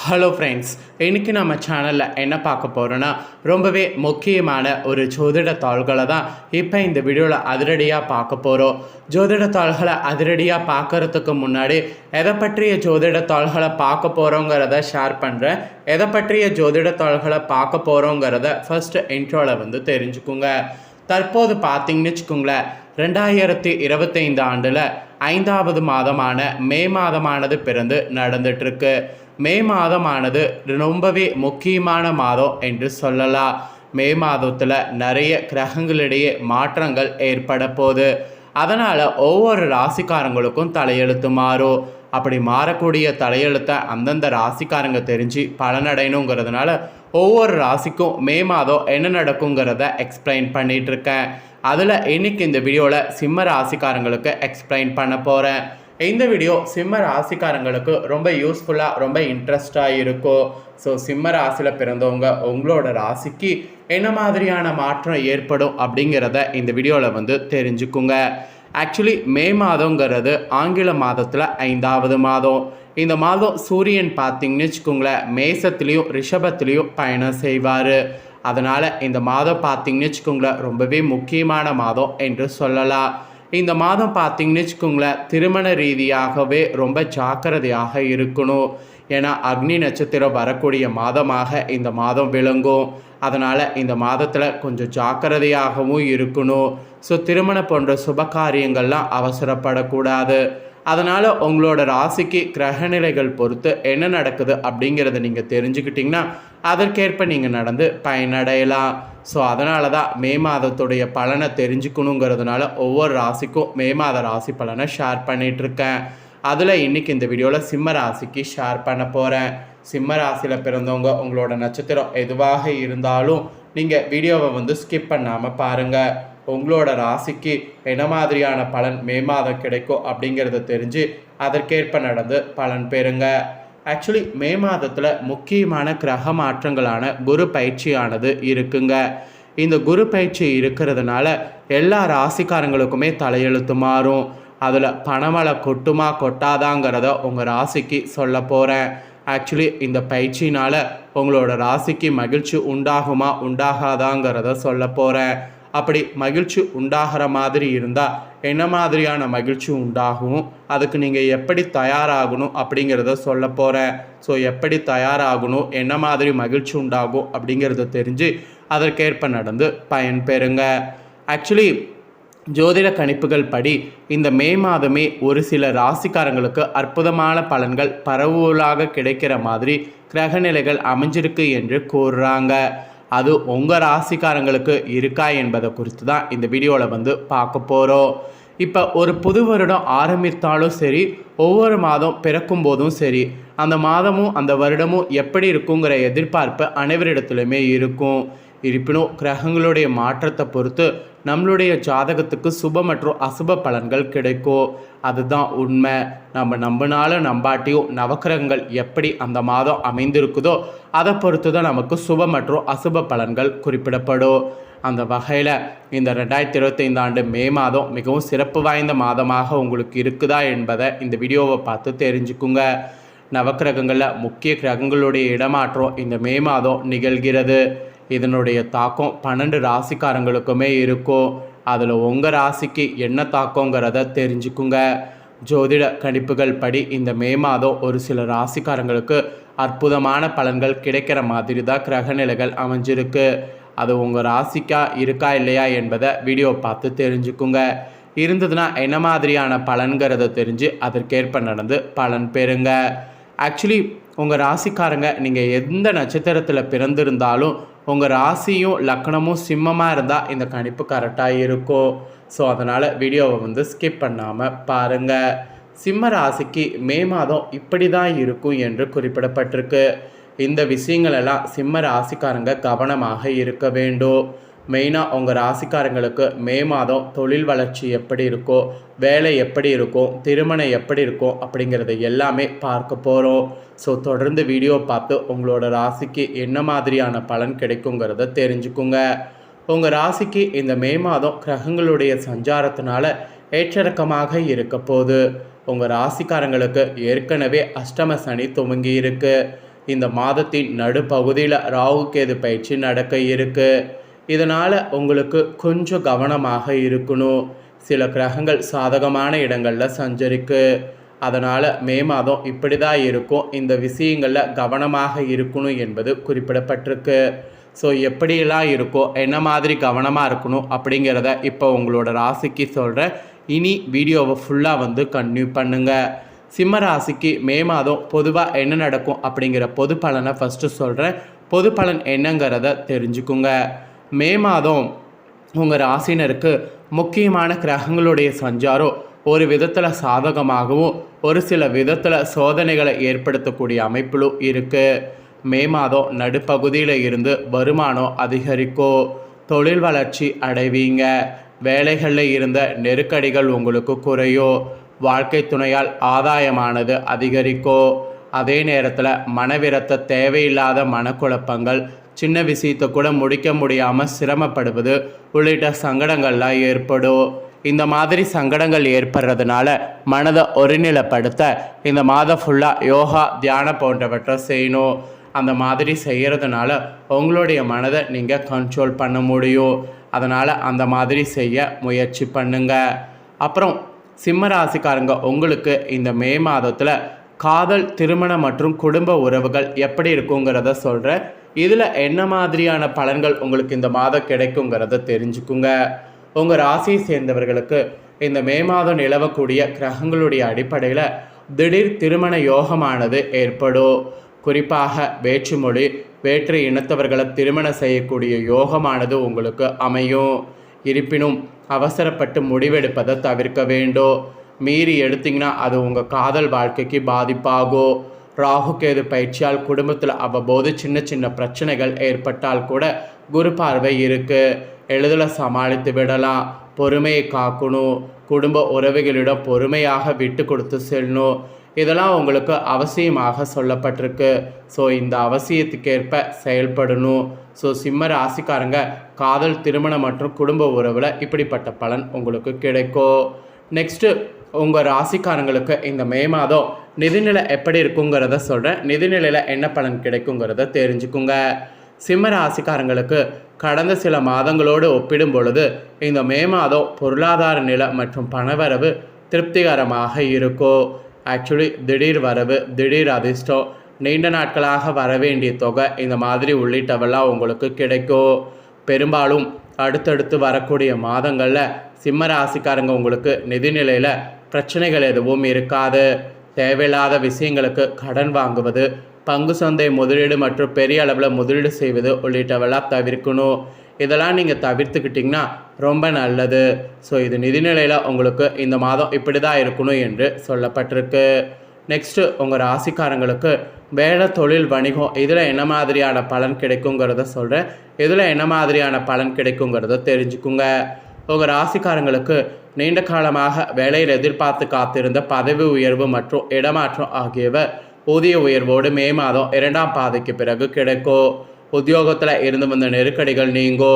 Hello friends இன்றைக்கி நம்ம சேனலில் என்ன பார்க்க போகிறோன்னா ரொம்பவே முக்கியமான ஒரு ஜோதிட தாள்களை தான் இப்போ இந்த வீடியோவில் அதிரடியாக பார்க்க போகிறோம் ஜோதிட தாள்களை அதிரடியாக பார்க்கறதுக்கு முன்னாடி எதை பற்றிய ஜோதிட தாள்களை பார்க்க போகிறோங்கிறத ஷேர் பண்ணுறேன் எதை பற்றிய ஜோதிட தாள்களை பார்க்க போகிறோங்கிறத ஃபஸ்ட்டு இன்ட்ரோவில் வந்து தெரிஞ்சுக்குங்க. தற்போது பார்த்தீங்கன்னு வச்சுக்கோங்களேன் ரெண்டாயிரத்தி இருபத்தைந்து ஆண்டில் ஐந்தாவது மாதமான மே மாதமானது பிறந்து நடந்துட்டுருக்கு மே மாதமானது ரொம்பவே முக்கியமான மாதம் என்று சொல்லலாம். மே மாதத்தில் நிறைய கிரகங்களிடையே மாற்றங்கள் ஏற்பட போகுது. அதனால் ஒவ்வொரு ராசிக்காரங்களுக்கும் தலையெழுத்து மாறும். அப்படி மாறக்கூடிய தலையெழுத்தை அந்தந்த ராசிக்காரங்க தெரிஞ்சு பலனடையணுங்கிறதுனால ஒவ்வொரு ராசிக்கும் மே மாதம் என்ன நடக்குங்கிறத எக்ஸ்பிளைன் பண்ணிகிட்ருக்கேன் அதில் இன்னைக்கு இந்த வீடியோவில் சிம்ம ராசிக்காரங்களுக்கு எக்ஸ்பிளைன் பண்ண போகிறேன் இந்த வீடியோ சிம்ம ராசிக்காரங்களுக்கு ரொம்ப யூஸ்ஃபுல்லாக ரொம்ப இன்ட்ரெஸ்டாக இருக்கும் ஸோ சிம்ம ராசியில் பிறந்தவங்க உங்களோட ராசிக்கு என்ன மாதிரியான மாற்றம் ஏற்படும் அப்படிங்கிறத இந்த வீடியோவில் வந்து தெரிஞ்சுக்குங்க. ஆக்சுவலி மே மாதங்கிறது ஆங்கில மாதத்தில் ஐந்தாவது மாதம். இந்த மாதம் சூரியன் பார்த்தீங்கன்னு வச்சுக்கோங்களேன் மேசத்துலேயும் ரிஷபத்துலேயும் பயணம் செய்வார். அதனால் இந்த மாதம் பார்த்தீங்கன்னு வச்சுக்கோங்களேன் ரொம்பவே முக்கியமான மாதம் என்று சொல்லலாம். இந்த மாதம் பார்த்தீங்கன்னு வச்சுக்கோங்களேன் திருமண ரீதியாகவே ரொம்ப ஜாக்கிரதையாக இருக்கணும். ஏன்னா அக்னி நட்சத்திரம் வரக்கூடிய மாதமாக இந்த மாதம் விளங்கும். அதனால் இந்த மாதத்தில் கொஞ்சம் ஜாக்கிரதையாகவும் இருக்கணும். ஸோ திருமணம் போன்ற சுப காரியங்கள்லாம் அவசரப்படக்கூடாது. அதனால் உங்களோட ராசிக்கு கிரகநிலைகள் பொறுத்து என்ன நடக்குது அப்படிங்கிறத நீங்கள் தெரிஞ்சுக்கிட்டிங்கன்னா அதற்கேற்ப நீங்கள் நடந்து பயனடையலாம். ஸோ அதனால தான் மே மாதத்துடைய பலனை தெரிஞ்சுக்கணுங்கிறதுனால ஒவ்வொரு ராசிக்கும் மே மாத ராசி பலனை ஷேர் பண்ணிகிட்ருக்கேன் அதில் இன்றைக்கி இந்த வீடியோவில் சிம்ம ராசிக்கு ஷேர் பண்ண போகிறேன் சிம்ம ராசியில் பிறந்தவங்க உங்களோட நட்சத்திரம் எதுவாக இருந்தாலும் நீங்கள் வீடியோவை வந்து ஸ்கிப் பண்ணாமல் பாருங்கள் உங்களோட ராசிக்கு என்ன மாதிரியான பலன் மே மாதம் கிடைக்கும் அப்படிங்கிறத தெரிஞ்சு அதற்கேற்ப நடந்து பலன் பெறுங்க. ஆக்சுவலி மே மாதத்தில் முக்கியமான கிரக மாற்றங்களான குரு பயிற்சியானது இருக்குங்க. இந்த குரு பயிற்சி இருக்கிறதுனால எல்லா ராசிக்காரங்களுக்குமே தலையெழுத்து மாறும். அதில் பணமழை கொட்டுமா கொட்டாதாங்கிறத உங்கள் ராசிக்கு சொல்ல போகிறேன் ஆக்சுவலி இந்த பயிற்சினால் உங்களோட ராசிக்கு மகிழ்ச்சி உண்டாகுமா உண்டாகாதாங்கிறத சொல்ல போகிறேன் அப்படி மகிழ்ச்சி உண்டாகிற மாதிரி இருந்தால் என்ன மாதிரியான மகிழ்ச்சி உண்டாகும்? அதுக்கு நீங்கள் எப்படி தயாராகணும் அப்படிங்கிறத சொல்ல போகிறேன் ஸோ எப்படி தயாராகணும்? என்ன மாதிரி மகிழ்ச்சி உண்டாகும் அப்படிங்கிறத தெரிஞ்சு அதற்கேற்ப நடந்து பயன் பெறுங்க ஆக்சுவலி ஜோதிட கணிப்புகள் படி இந்த மே மாதமே ஒரு சில ராசிக்காரங்களுக்கு அற்புதமான பலன்கள் பரவலாக கிடைக்கிற மாதிரி கிரகநிலைகள் அமைஞ்சிருக்கு என்று கூறுறாங்க. அது உங்கள் ராசிக்காரங்களுக்கு இருக்கா என்பதை குறித்து தான் இந்த வீடியோவில் வந்து பார்க்க போகிறோம் இப்போ ஒரு புது வருடம் ஆரம்பித்தாலும் சரி ஒவ்வொரு மாதம் பிறக்கும் போதும் சரி அந்த மாதமும் அந்த வருடமும் எப்படி இருக்குங்கிற எதிர்பார்ப்பு அனைவரிடத்துலையுமே இருக்கும். இருப்பினும் கிரகங்களுடைய மாற்றத்தை பொறுத்து நம்மளுடைய ஜாதகத்துக்கு சுப மற்றும் அசுப பலன்கள் கிடைக்கும். அதுதான் உண்மை. நம்ம நம்பினாலும் நம்பாட்டியும் நவக்கிரகங்கள் எப்படி அந்த மாதம் அமைந்திருக்குதோ அதை பொறுத்து தான் நமக்கு சுப மற்றும் அசுப பலன்கள் குறிப்பிடப்படும். அந்த வகையில் இந்த ரெண்டாயிரத்தி இருபத்தைந்து ஆண்டு மே மாதம் மிகவும் சிறப்பு வாய்ந்த மாதமாக உங்களுக்கு இருக்குதா என்பதை இந்த வீடியோவை பார்த்து தெரிஞ்சுக்குங்க. நவக்கிரகங்களில் முக்கிய கிரகங்களுடைய இடமாற்றம் இந்த மே மாதம் நிகழ்கிறது. இதனுடைய தாக்கம் பன்னெண்டு ராசிக்காரங்களுக்குமே இருக்கும் அதில் உங்கள் ராசிக்கு என்ன தாக்கங்கிறத தெரிஞ்சுக்குங்க. ஜோதிட கணிப்புகள் படி இந்த மே மாதம் ஒரு சில ராசிக்காரங்களுக்கு அற்புதமான பலன்கள் கிடைக்கிற மாதிரி தான் கிரகநிலைகள் அமைஞ்சிருக்கு. அது உங்கள் ராசிக்கா இருக்கா இல்லையா என்பதை வீடியோ பார்த்து தெரிஞ்சுக்குங்க. இருந்ததுன்னா என்ன மாதிரியான பலன்கிறத தெரிஞ்சு அதற்கேற்ப நடந்து பலன் பெறுங்க. ஆக்சுவலி உங்கள் ராசிக்காரங்க நீங்கள் எந்த நட்சத்திரத்தில் பிறந்திருந்தாலும் உங்கள் ராசியும் லக்கணமும் சிம்மமாக இருந்தால் இந்த கணிப்பு கரெக்டாக இருக்கும் ஸோ அதனால் வீடியோவை வந்து ஸ்கிப் பண்ணாமல் பாருங்கள் சிம்ம ராசிக்கு மே மாதம் இப்படி தான் இருக்கும் என்று குறிப்பிடப்பட்டிருக்கு. இந்த விஷயங்களெல்லாம் சிம்ம ராசிக்காரங்க கவனமாக இருக்க வேண்டும். மெயினாக உங்கள் ராசிக்காரங்களுக்கு மே மாதம் தொழில் வளர்ச்சி எப்படி இருக்கோ வேலை எப்படி இருக்கும் திருமணம் எப்படி இருக்கும் அப்படிங்கிறத எல்லாமே பார்க்க போகிறோம் ஸோ தொடர்ந்து வீடியோ பார்த்து உங்களோட ராசிக்கு என்ன மாதிரியான பலன் கிடைக்குங்கிறத தெரிஞ்சுக்குங்க. உங்கள் ராசிக்கு இந்த மே மாதம் கிரகங்களுடைய சஞ்சாரத்தினால ஏற்றிறக்கமாக இருக்க போது உங்கள் ராசிக்காரங்களுக்கு ஏற்கனவே அஷ்டம சனி துவங்கி இருக்கு இந்த மாதத்தின் நடுப்பகுதியில் ராகு கேது பயிற்சி நடக்க இருக்குது இதனால் உங்களுக்கு கொஞ்சம் கவனமாக இருக்கணும். சில கிரகங்கள் சாதகமான இடங்களில் சஞ்சரிக்கு. அதனால் மே மாதம் இப்படி தான் இருக்கும். இந்த விஷயங்களில் கவனமாக இருக்கணும் என்பது குறிப்பிடப்பட்டிருக்கு. ஸோ எப்படியெல்லாம் இருக்கோ என்ன மாதிரி கவனமாக இருக்கணும் அப்படிங்கிறத இப்போ உங்களோட ராசிக்கு சொல்கிறேன் இனி வீடியோவை ஃபுல்லாக வந்து கன்டினியூ பண்ணுங்கள் சிம்ம ராசிக்கு மே மாதம் பொதுவாக என்ன நடக்கும் அப்படிங்கிற பொது பலனை ஃபஸ்ட்டு சொல்கிறேன் பொது பலன் என்னங்கிறத தெரிஞ்சுக்குங்க. மே மாதம் உங்கள் ராசினருக்கு முக்கியமான கிரகங்களுடைய சஞ்சாரம் ஒரு விதத்தில் சாதகமாகவும் ஒரு சில விதத்தில் சோதனைகளை ஏற்படுத்தக்கூடிய அமைப்பிலும் இருக்குது மே மாதம் நடுப்பகுதியில் இருந்து வருமானம் அதிகரிக்கும் தொழில் வளர்ச்சி அடைவீங்க. வேலைகளில் இருந்த நெருக்கடிகள் உங்களுக்கு குறையும் வாழ்க்கை துணையால் ஆதாயமானது அதிகரிக்கும் அதே நேரத்தில் மனவிரத்த தேவையில்லாத மனக்குழப்பங்கள் சின்ன விஷயத்தை கூட முடிக்க முடியாமல் சிரமப்படுவது உள்ளிட்ட சங்கடங்கள்லாம் ஏற்படும். இந்த மாதிரி சங்கடங்கள் ஏற்படுறதுனால மனதை ஒருநிலைப்படுத்த இந்த மாதம் ஃபுல்லாக யோகா தியானம் போன்றவற்றை செய்யணும். அந்த மாதிரி செய்கிறதுனால உங்களுடைய மனதை நீங்கள் கண்ட்ரோல் பண்ண முடியும். அதனால் அந்த மாதிரி செய்ய முயற்சி பண்ணுங்க. அப்புறம் சிம்ம ராசிக்காரங்க உங்களுக்கு இந்த மே மாதத்தில் காதல் திருமணம் மற்றும் குடும்ப உறவுகள் எப்படி இருக்குங்கிறத சொல்கிறேன் இதில் என்ன மாதிரியான பலன்கள் உங்களுக்கு இந்த மாதம் கிடைக்குங்கிறத தெரிஞ்சுக்குங்க. உங்கள் ராசியை சேர்ந்தவர்களுக்கு இந்த மே மாதம் நிலவக்கூடிய கிரகங்களுடைய அடிப்படையில் திடீர் திருமண யோகமானது ஏற்படும். குறிப்பாக வேற்றுமொழி வேற்று இனத்தவர்களை திருமணம் செய்யக்கூடிய யோகமானது உங்களுக்கு அமையும். இருப்பினும் அவசரப்பட்டு முடிவெடுப்பதை தவிர்க்க வேண்டும். மீறி எடுத்திங்கன்னா அது உங்கள் காதல் வாழ்க்கைக்கு பாதிப்பாகும். ராகு கேது பயிற்சியால் குடும்பத்தில் அவ்வப்போது சின்ன சின்ன பிரச்சனைகள் ஏற்பட்டால் கூட குரு பார்வை இருக்குது எளிதில் சமாளித்து விடலாம். பொறுமையை காக்கணும். குடும்ப உறவுகளிடம் பொறுமையாக விட்டு கொடுத்து செல்லணும். இதெல்லாம் உங்களுக்கு அவசியமாக சொல்லப்பட்டிருக்கு. ஸோ இந்த அவசியத்துக்கேற்ப செயல்படணும். ஸோ சிம்ம ராசிக்காரங்க காதல் திருமணம் மற்றும் குடும்ப உறவில் இப்படிப்பட்ட பலன் உங்களுக்கு கிடைக்கும். நெக்ஸ்ட்டு உங்கள் ராசிக்காரங்களுக்கு இந்த மே மாதம் நிதிநிலை எப்படி இருக்குங்கிறத சொல்கிறேன் நிதிநிலையில் என்ன பலன் கிடைக்குங்கிறத தெரிஞ்சுக்குங்க. சிம்ம ராசிக்காரங்களுக்கு கடந்த சில மாதங்களோடு ஒப்பிடும் பொழுது இந்த மே மாதம் பொருளாதார நிலை மற்றும் பணவரவு திருப்திகரமாக இருக்கும் ஆக்சுவலி திடீர் வரவு திடீர் அதிர்ஷ்டம் நீண்ட நாட்களாக வரவேண்டிய தொகை இந்த மாதிரி உள்ளிட்டவெல்லாம் உங்களுக்கு கிடைக்கும் பெரும்பாலும் அடுத்தடுத்து வரக்கூடிய மாதங்களில் சிம்ம ராசிக்காரங்க உங்களுக்கு நிதிநிலையில் பிரச்சனைகள் எதுவும் இருக்காது. தேவையில்லாத விஷயங்களுக்கு கடன் வாங்குவது பங்கு சந்தை முதலீடு மற்றும் பெரிய அளவில் முதலீடு செய்வது உள்ளிட்டவெல்லாம் தவிர்க்கணும். இதெல்லாம் நீங்கள் தவிர்த்துக்கிட்டிங்கன்னா ரொம்ப நல்லது. ஸோ இது நிதிநிலையில் உங்களுக்கு இந்த மாதம் இப்படி தான் இருக்கணும் என்று சொல்லப்பட்டிருக்கு. நெக்ஸ்ட்டு உங்கள் ராசிக்காரங்களுக்கு வேலை தொழில் வணிகம் இதில் என்ன மாதிரியான பலன் கிடைக்குங்கிறத சொல்கிறேன் இதில் என்ன மாதிரியான பலன் கிடைக்குங்கிறத தெரிஞ்சுக்குங்க. உங்கள் ராசிக்காரங்களுக்கு நீண்ட காலமாக வேலையில் எதிர்பார்த்து காத்திருந்த பதவி உயர்வு மற்றும் இடமாற்றம் ஆகியவை ஊதிய உயர்வோடு மே மாதம் இரண்டாம் பாதைக்கு பிறகு கிடைக்கும். உத்தியோகத்தில் இருந்து வந்த நெருக்கடிகள் நீங்கோ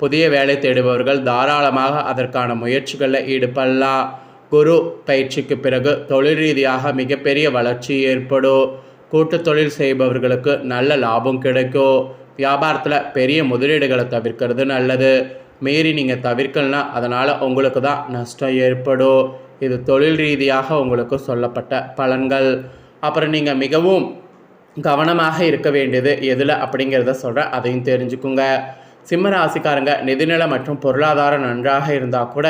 புதிய வேலை தேடுபவர்கள் தாராளமாக அதற்கான முயற்சிகளில் ஈடுபடலாம். குரு பயிற்சிக்கு பிறகு தொழில் ரீதியாக மிகப்பெரிய வளர்ச்சி ஏற்படும். கூட்டு தொழில் செய்பவர்களுக்கு நல்ல லாபம் கிடைக்கும். வியாபாரத்தில் பெரிய முதலீடுகளை தவிர்க்கிறது நல்லது. மீறி நீங்கள் தவிர்க்கலனா அதனால் உங்களுக்கு தான் நஷ்டம் ஏற்படும். இது தொழில் ரீதியாக உங்களுக்கு சொல்லப்பட்ட பலன்கள். அப்புறம் நீங்கள் மிகவும் கவனமாக இருக்க வேண்டியது எதில் அப்படிங்கிறத சொல்கிறேன் அதையும் தெரிஞ்சுக்குங்க. சிம்ம ராசிக்காரங்க நிதிநிலை மற்றும் பொருளாதாரம் நன்றாக இருந்தால் கூட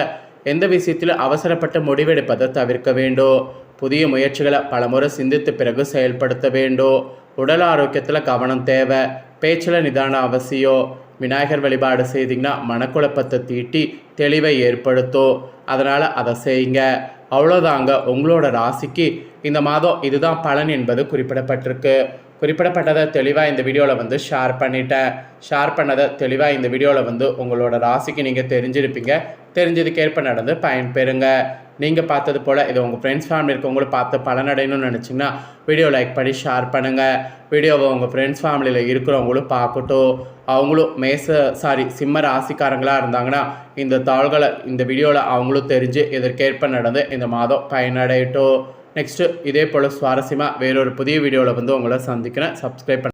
எந்த விஷயத்திலும் அவசரப்பட்டு முடிவெடுப்பதை தவிர்க்க வேண்டும். புதிய முயற்சிகளை பலமுறை சிந்தித்த பிறகு செயல்படுத்த வேண்டும். உடல் ஆரோக்கியத்தில் கவனம் தேவை. பேச்சில் நிதானம் அவசியம். விநாயகர் வழிபாடு செய்திங்கன்னா மனக்குழப்பத்தை தீட்டி தெளிவை ஏற்படுத்தும் அதனால் அதை செய்யுங்க. அவ்வளோதாங்க உங்களோட ராசிக்கு இந்த மாதம் இதுதான் பலன் என்பது குறிப்பிடப்பட்டிருக்கு. குறிப்பிடப்பட்டதை தெளிவாக இந்த வீடியோவில் வந்து ஷேர் பண்ணிட்டேன். ஷேர் பண்ணதை தெளிவாக இந்த வீடியோவில் வந்து உங்களோட ராசிக்கு நீங்கள் தெரிஞ்சிருப்பீங்க. தெரிஞ்சதுக்கேற்ப நடந்து பயன்பெறுங்க. நீங்கள் பார்த்தது போல் இதை உங்கள் ஃப்ரெண்ட்ஸ் ஃபேமிலி இருக்கவங்களும் பார்த்து பலனடையணும்னு நினச்சிங்கன்னா வீடியோ லைக் பண்ணி ஷேர் பண்ணுங்கள் வீடியோவை உங்கள் ஃப்ரெண்ட்ஸ் ஃபேமிலியில் இருக்கிறவங்களும் பார்க்கட்டும். அவங்களும் மேச சாரி சிம்ம ராசிக்காரங்களாக இருந்தாங்கன்னா இந்த தாள்களை இந்த வீடியோவில் அவங்களும் தெரிஞ்சு இதற்கேற்ப நடந்து இந்த மாதம் பயனடையட்டும். நெக்ஸ்ட்டு இதே போல் சுவாரஸ்யமாக வேறொரு புதிய வீடியோவில் வந்து உங்களை சந்திக்கிறேன். சப்ஸ்கிரைப் பண்ண